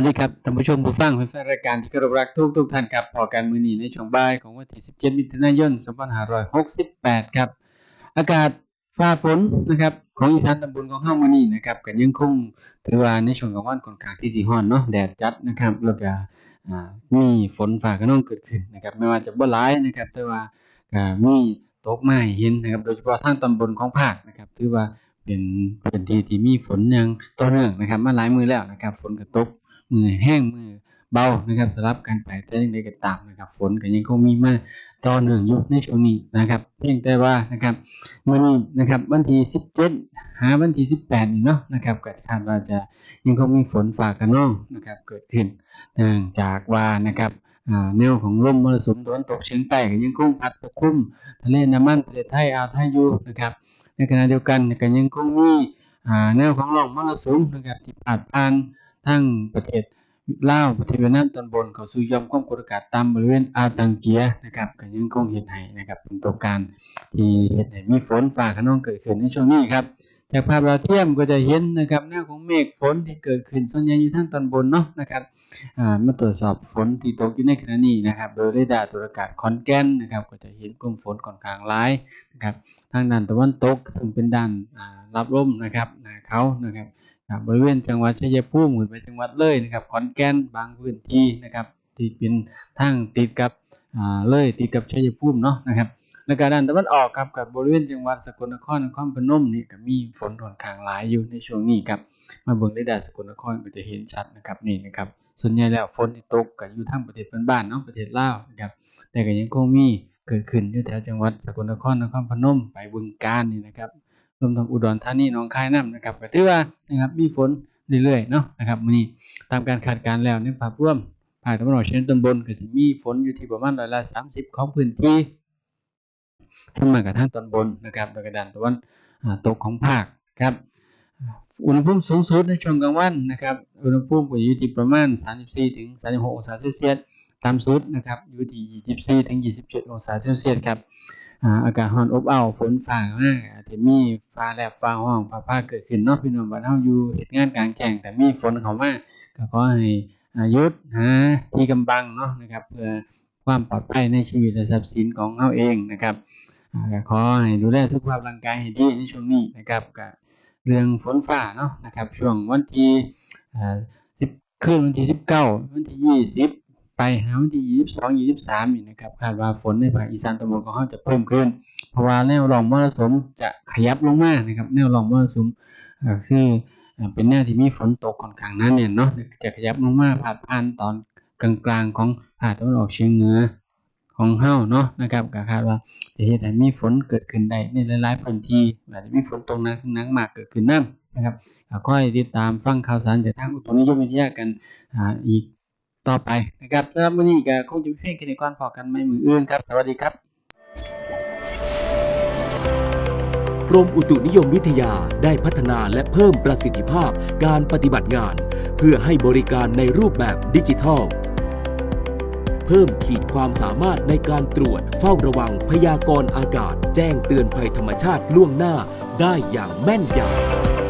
วัสดีครับท่านผู้ชมผู้ฟังแฟนรายการที่เคารพรักทุกทุกท่านครับพอกันมื้อนีในช่วงบ่ายของวันที่ 17 มิถุนายน 2568 ครับ อากาศฟ้าฝนนะครับของอีสานตำบลของเฮามือนีนะครับก็ยังคงถือว่าในช่วงกลางวันค่อนข้างที่สิร้อนเนาะแดดจัดนะครับแล้วก็มีฝนฟ้าคะนองเกิดขึ้นนะครับไม่ว่าจะบ่หลายนะครับ แต่ว่ามีตกมาให้เห็นนะครับ โดยเฉพาะทางตอนบนของภาคนะครับถือว่าเป็นพื้นที่ที่มีฝนอย่างต่อเนื่องนะครับ มาหลายมื้อแล้วนะครับ ฝนก็ตก มือแห้งมือเบานะครับสลับกันไปแต่ยังไดก็ตามนะครับฝนก็ยังคงมีมาต่อเนื่องอยู่ในช่วงนี้นะครับ เพียงแต่ว่านะครับมื้อนี้นะครับวันที่ 17 หาวันที่ 18นี่เนาะนะครับก็คาดว่าจะยังคงมีฝนฟ้าคะนองนะครับเกิดขึ้นเนื่องจากว่านะครับแนวของลมมรสุมตะวันตกเฉียงใต้ก็ยังคงพัดปกคลุมทะเลน้ำมันประเทศไทยอ่าวไทยอยู่นะครับในขณะเดียวกันก็ยังคงมีแนวของร่องมรสุมนะครับที่พาดผ่าน ทั้งประเทศลาวประเทศเวียดนามตอนบนเข้าสู่หย่อมความกดอากาศต่ำบริเวณอ่าวตังเกียนะครับก็ยังคงเฮ็ดให้นะครับเป็นตัวการที่เฮ็ดให้มีฝนฟ้าคะนองเกิดขึ้นในช่วงนี้ครับจากภาพดาวเทียมก็จะเห็นนะครับแนวของเมฆฝนที่เกิดขึ้นส่วนใหญ่อยู่ทางตอนบนเนาะนะครับอ่ามาตรวจสอบฝนที่ตกอยู่ในขณะนี้นะครับโดยเรดาร์ตรวจอากาศขอนแก่นนะครับก็จะเห็นกลุ่มฝนค่อนข้างหลายนะครับทางด้านตะวันตกซึ่งเป็นด้านอ่ารับลมนะครับหน้าเขานะครับครั บบริเวณจังหวัดชัยภูมิขึ้นไปจังหวัดเลยนะครับขอนแก่นบางพื้นที่นะครับที่เป็นทางติดกับเลยติดกับชัยภูมิเนาะนะครับแล้วก็ด้านตะวันออกครับกับบริเวณจังหวัดสกลนครนครพนมนี่ก็มีฝนค่อนข้างหลายอยู่ในช่วงนี้ครับมาเบิ่งเรดาสกลนครก็จะเห็นชัดนะครับนี่นะครับส่วนใหญ่แล้วฝนที่ตกก็อยู่ทางประเทศเพื่อนบ้านเนาะประเทศลาวนะครับแต่ก็ยังคงมีเกิดขึ้นอยู่แถวจังหวัดสกลนครนครพนมไปบึงกาฬนี่นะครับ รวมทั้งอุดรธานีหนองคายน้ำนะครับก็ถือว่านะครับมีฝนเรื่อยๆเนาะนะครับมื้อนี้ตามการคาดการณ์แล้วในภาพรวมภาคตะวันออกเฉียงตอนบนก็สิมีฝนอยู่ที่ประมาณร้อยละ30 ของพื้นที่ส่วนมากก็ทางตอนบนนะครับแล้วก็ด้านตะวันตกของภาคครับอุณหภูมิสูงสุดในช่วงกลางวันนะครับอุณหภูมิก็อยู่ที่ประมาณ 34ถึง36องศาเซลเซียสต่ำสุดนะครับอยู่ที่ 24ถึง27องศาเซลเซียสครับ อากาศร้อนอบอ้าวฝนฟ้ามากอาจจะมีฟ้าแลบฟ้าร้องฟ้าผ่าเกิดขึ้นเนาะพี่น้องบ้านเฮาอยู่เฮ็ดงานกลางแจ้งแต่มีฝนเข้ามาก็ขอให้อายุดหาที่กำบังเนาะนะครับ เพื่อความปลอดภัยในชีวิตและทรัพย์สินของเฮาเองนะครับก็ขอให้ดูแลสุขภาพร่างกายให้ดีในช่วงนี้นะครับก็เรื่องฝนฟ้าเนาะนะครับ ช่วงวันที่อ่า10คืนวันที่19วันที่20 ไปหาวันที่22 23นี่นะครับคาดว่าฝนในภาคอีสานตอนบนของเราจะเพิ่มขึ้น เพราะว่าแนวร่องมรสุมจะขยับลงมานะครับ แนวร่องมรสุมคือเป็นแนวที่มีฝนตกค่อนข้างหนาแน่นเนาะจะขยับลงมาพาดผ่านตอนกลางๆของภาคตะวันออกเฉียงเหนือของเฮาเนาะนะครับก็คาดว่าจะเฮ็ดให้มีฝนเกิดขึ้นได้ในหลายๆพื้นที่อาจจะมีฝนตกหนักหนักมากเกิดขึ้นนํนนะครับก็ค่อยติดตามฟังข่าวสารจากทางอุตุนิยมวิทยากันออีก ต่อไปนะครับสำหรับวันนี้ก็คงจะมีเพียงแค่นี้ก่อนพอกันไม่มืออื่นครับ สวัสดีครับกรมอุตุนิยมวิทยาได้พัฒนาและเพิ่มประสิทธิภาพการปฏิบัติงาน เพื่อให้บริการในรูปแบบดิจิทัล เพิ่มขีดความสามารถในการตรวจเฝ้าระวังพยากรณ์อากาศ แจ้งเตือนภัยธรรมชาติล่วงหน้าได้อย่างแม่นยำ